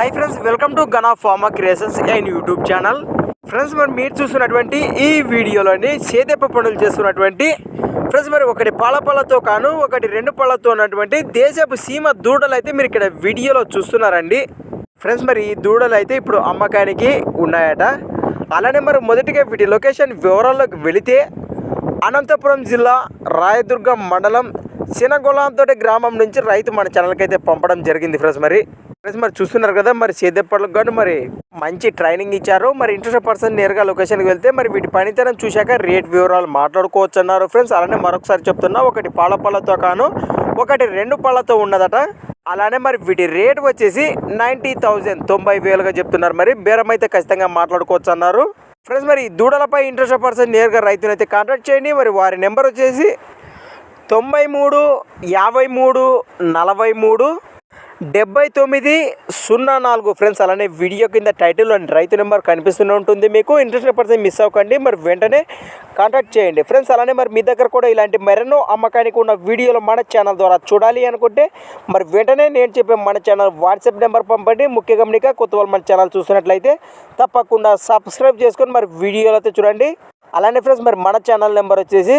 Hi friends welcome to Gana pharma creations and YouTube channel friends మరి మీరు చూస్తున్నటువంటి ఈ వీడియోలోని సేదెప్ప పనులు చేస్తున్నటువంటి ఫ్రెండ్స్ మరి ఒకటి పాల పళ్ళతో కాను ఒకటి రెండు పళ్ళతో ఉన్నటువంటి దేశపు సీమ దూడలు అయితే మీరు ఇక్కడ వీడియోలో చూస్తున్నారండి. ఫ్రెండ్స్ మరి ఈ దూడలు అయితే ఇప్పుడు అమ్మకానికి ఉన్నాయట. అలానే మరి మొదటిగా వీటి లొకేషన్ వివరాల్లోకి వెళితే అనంతపురం జిల్లా రాయదుర్గం మండలం సినగొలాంతోటి గ్రామం నుంచి రైతు మన ఛానల్కి అయితే పంపడం జరిగింది ఫ్రెండ్స్ మరి. మరి చూస్తున్నారు కదా మరి సేదెప్పట్లకు కానీ మరి మంచి ట్రైనింగ్ ఇచ్చారు. మరి ఇంట్రెస్ట్ పర్సన్ నేరుగా లొకేషన్కి వెళ్తే మరి వీటి పనితనం చూశాక రేట్ వివరాలు మాట్లాడుకోవచ్చు అన్నారు ఫ్రెండ్స్ అలానే మరొకసారి చెప్తున్నా ఒకటి పాల పళ్ళతో కాను ఒకటి రెండు పళ్ళతో ఉన్నదట. అలానే మరి వీటి రేట్ వచ్చేసి నైంటీ థౌజండ్ తొంభై వేలుగా చెప్తున్నారు మరి. బేరం అయితే ఖచ్చితంగా మాట్లాడుకోవచ్చు అన్నారు ఫ్రెండ్స్ మరి దూడలపై ఇంట్రెస్ట్ పర్సన్ నేరుగా రైతుని అయితే కాంటాక్ట్ చేయండి. మరి వారి నెంబర్ వచ్చేసి తొంభై మూడు యాభై మూడు నలభై మూడు డెబ్బై తొమ్మిది సున్నా నాలుగు ఫ్రెండ్స్ అలానే వీడియో కింద టైటిల్ అండ్ రైతు నెంబర్ కనిపిస్తూనే ఉంటుంది. మీకు ఇంట్రెస్ట్ పర్సన్ మిస్ అవ్వకండి. మరి వెంటనే కాంటాక్ట్ చేయండి. ఫ్రెండ్స్ అలానే మరి మీ దగ్గర కూడా ఇలాంటి మరెన్నో అమ్మకానికి ఉన్న వీడియోలు మన ఛానల్ ద్వారా చూడాలి అనుకుంటే మరి వెంటనే నేను చెప్పే మన ఛానల్ వాట్సాప్ నెంబర్ పంపండి. ముఖ్య గమనిక కొత్త వాళ్ళు మన ఛానల్ చూస్తున్నట్లయితే తప్పకుండా సబ్స్క్రైబ్ చేసుకొని మరి వీడియోలు అయితే చూడండి. అలానే ఫ్రెండ్స్ మరి మన ఛానల్ నెంబర్ వచ్చేసి